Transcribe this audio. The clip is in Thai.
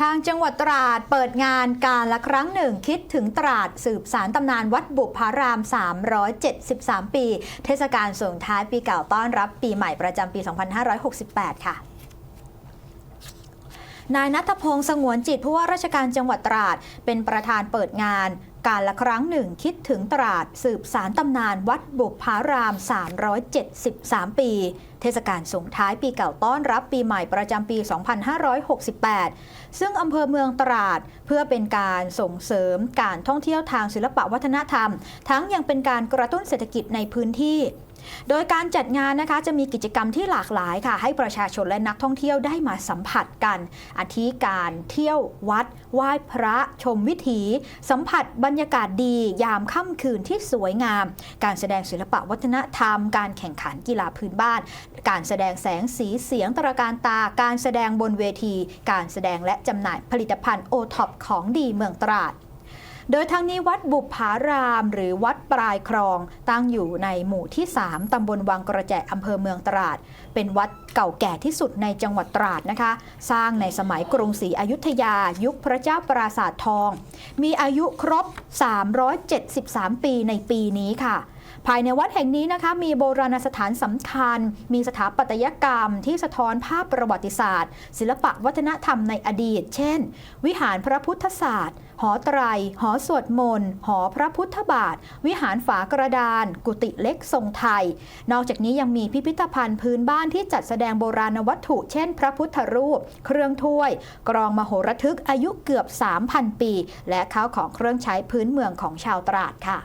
ทางจังหวัดตราดเปิดงานการละครั้งหนึ่งคิดถึงตราดสืบสารตำนานวัดบุพาราม 373 ปี เทศกาลส่งท้ายปีเก่าต้อนรับปีใหม่ประจำปี 2568 ค่ะนายนัทพงศ์สงวนจิตผู้ว่าราชการจังหวัดตราด เป็นประธานเปิดงาน การละครั้งหนึ่งคิดถึงตราดสืบสารตำนานวัดบุพาราม 373 ปี เทศกาลส่งท้ายปีเก่าต้อนรับปีใหม่ประจำปี 2568 ซึ่งอำเภอเมืองตราดเพื่อเป็นการส่งเสริมการท่องเที่ยวทางศิลปวัฒนธรรม ทั้งยังเป็นการกระตุ้นเศรษฐกิจในพื้นที่โดยการจัดงานนะคะจะมีกิจกรรมที่หลากหลายค่ะ ให้ประชาชนและนักท่องเที่ยวได้มาสัมผัสกันอาทิการเที่ยววัด ไหว้พระชมวิถี สัมผัสบรรรยากาศดียามค่ำคืนที่สวยงาม การแสดงศิลปะวัฒนธรรม การแข่งขันกีฬาพื้นบ้าน การแสดงแสงสีเสียงตระการตา การแสดงบนเวที การแสดงและจำหน่ายผลิตภัณฑ์โอท็อปของดีเมืองตราด โดยทางนี้วัดบุพารามหรือวัดปลายคลอง ตั้งอยู่ในหมู่ที่ 3ตำบลวังกระแจอำเภอเมืองตราด เป็นวัดเก่าแก่ที่สุดในจังหวัดตราดนะคะ สร้างในสมัยกรุงศรีอยุธยา ยุคพระเจ้าปราสาททอง มีอายุครบ 373 ปีในปีนี้ค่ะภายในวัดแห่งนี้นะคะมีโบราณสถานสำคัญ มีสถาปัตยกรรมที่สะท้อนภาพประวัติศาสตร์ ศิลปะวัฒนธรรมในอดีต เช่น วิหารพระพุทธศาสตร์ หอไตร หอสวดมนต์หอพระพุทธบาท วิหารฝากระดาน กุฏิเล็กทรงไทย นอกจากนี้ยังมีพิพิธภัณฑ์พื้นบ้านที่จัดแสดงโบราณวัตถุ เช่น พระพุทธรูป เครื่องถ้วย กรองมโหระทึกอายุเกือบ 3,000 ปี และข้าวของเครื่องใช้พื้นเมืองของชาวตราดค่ะ